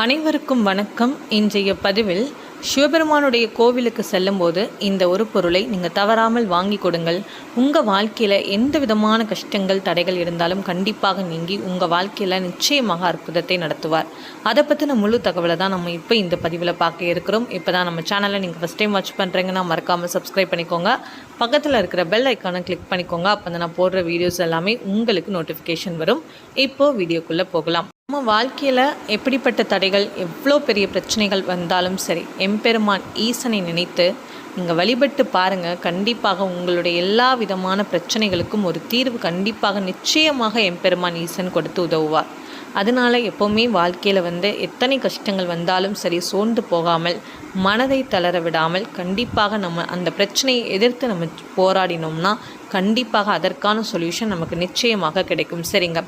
அனைவருக்கும் வணக்கம். இன்றைய பதிவில் சிவபெருமானுடைய கோவிலுக்கு செல்லும்போது இந்த ஒரு பொருளை நீங்கள் தவறாமல் வாங்கி கொடுங்கள். உங்கள் வாழ்க்கையில் எந்த விதமான கஷ்டங்கள் தடைகள் இருந்தாலும் கண்டிப்பாக நீங்கி உங்கள் வாழ்க்கையில் நிச்சயமாக அற்புதத்தை நடத்துவார். அதை பற்றின முழு தகவலை தான் நம்ம இப்போ இந்த பதிவில் பார்க்க இருக்கிறோம். இப்போ தான் நம்ம சேனலை நீங்கள் ஃபஸ்ட் டைம் வாட்ச் பண்ணுறீங்கன்னா மறக்காமல் சப்ஸ்கிரைப் பண்ணிக்கோங்க. பக்கத்தில் இருக்கிற பெல் ஐக்கானை கிளிக் பண்ணிக்கோங்க. அப்போ நான் போடுற வீடியோஸ் எல்லாமே உங்களுக்கு நோட்டிஃபிகேஷன் வரும். இப்போது வீடியோக்குள்ளே போகலாம். நம்ம வாழ்க்கையில் எப்படிப்பட்ட தடைகள் எவ்வளோ பெரிய பிரச்சனைகள் வந்தாலும் சரி எம்பெருமான் ஈசனை நினைத்து நீங்கள் வழிபட்டு பாருங்கள் கண்டிப்பாக உங்களுடைய எல்லா விதமான பிரச்சனைகளுக்கும் ஒரு தீர்வு கண்டிப்பாக நிச்சயமாக எம்பெருமான் ஈசன் கொடுத்து உதவுவார். அதனால் எப்போவுமே வாழ்க்கையில் வந்து எத்தனை கஷ்டங்கள் வந்தாலும் சரி சோர்ந்து போகாமல் மனதை தளர விடாமல் கண்டிப்பாக நம்ம அந்த பிரச்சனையை எதிர்த்து நம்ம போராடினோம்னா கண்டிப்பாக அதற்கான சொல்யூஷன் நமக்கு நிச்சயமாக கிடைக்கும். சரிங்க.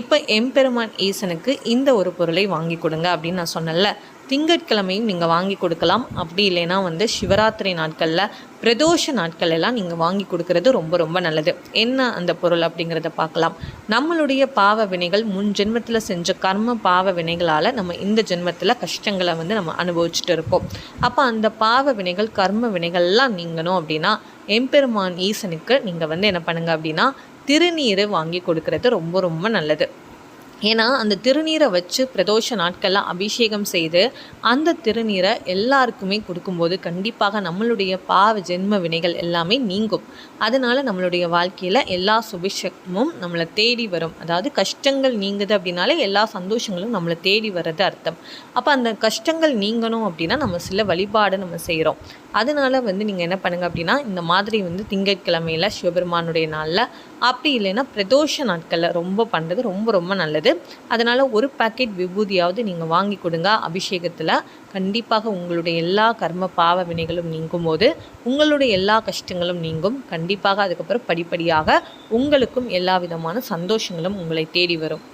இப்போ எம்பெருமான் ஈசனுக்கு இந்த ஒரு பொருளை வாங்கி கொடுங்க அப்படின்னு நான் சொன்னேன்ல. திங்கட்கிழமையும் நீங்கள் வாங்கி கொடுக்கலாம். அப்படி இல்லைன்னா வந்து சிவராத்திரி நாட்களில் பிரதோஷ நாட்கள் எல்லாம் நீங்கள் வாங்கி கொடுக்கறது ரொம்ப ரொம்ப நல்லது. என்ன அந்த பொருள் அப்படிங்கிறத பார்க்கலாம். நம்மளுடைய பாவ வினைகள் முன் ஜென்மத்தில் செஞ்ச கர்ம பாவ வினைகளால் நம்ம இந்த ஜென்மத்தில் கஷ்டங்களை வந்து நம்ம அனுபவிச்சுட்டு இருப்போம். அப்போ அந்த பாவ வினைகள் கர்ம வினைகள்லாம் நீங்கணும் அப்படின்னா எம்பெருமான் ஈசனுக்கு நீங்கள் வந்து என்ன பண்ணுங்கள் அப்படின்னா திருநீர் வாங்கி கொடுக்கறது ரொம்ப ரொம்ப நல்லது. ஏன்னா அந்த திருநீரை வச்சு பிரதோஷ நாட்கள்லாம் அபிஷேகம் செய்து அந்த திருநீரை எல்லாருக்குமே கொடுக்கும்போது கண்டிப்பாக நம்மளுடைய பாவ ஜென்ம வினைகள் எல்லாமே நீங்கும். அதனால் நம்மளுடைய வாழ்க்கையில் எல்லா சுபிஷமும் நம்மளை தேடி வரும். அதாவது கஷ்டங்கள் நீங்குது அப்படின்னாலே எல்லா சந்தோஷங்களும் நம்மளை தேடி வர்றது அர்த்தம். அப்போ அந்த கஷ்டங்கள் நீங்கணும் அப்படின்னா நம்ம சில வழிபாடு நம்ம செய்கிறோம் அதனால் வந்து நீங்கள் என்ன பண்ணுங்கள் அப்படின்னா இந்த மாதிரி வந்து திங்கட்கிழமையில் சிவபெருமானுடைய நாளில் அப்படி இல்லைன்னா பிரதோஷ நாட்களில் ரொம்ப பண்ணுறது ரொம்ப ரொம்ப நல்லது. அதனால் ஒரு பேக்கெட் விபூதியாவது நீங்கள் வாங்கி கொடுங்க. அபிஷேகத்தில் கண்டிப்பாக உங்களுடைய எல்லா கர்ம பாவ வினைகளும் நீங்கும் போது உங்களுடைய எல்லா கஷ்டங்களும் நீங்கும். கண்டிப்பாக அதுக்கப்புறம் படிப்படியாக உங்களுக்கும் எல்லா விதமான சந்தோஷங்களும் உங்களை தேடி வரும்.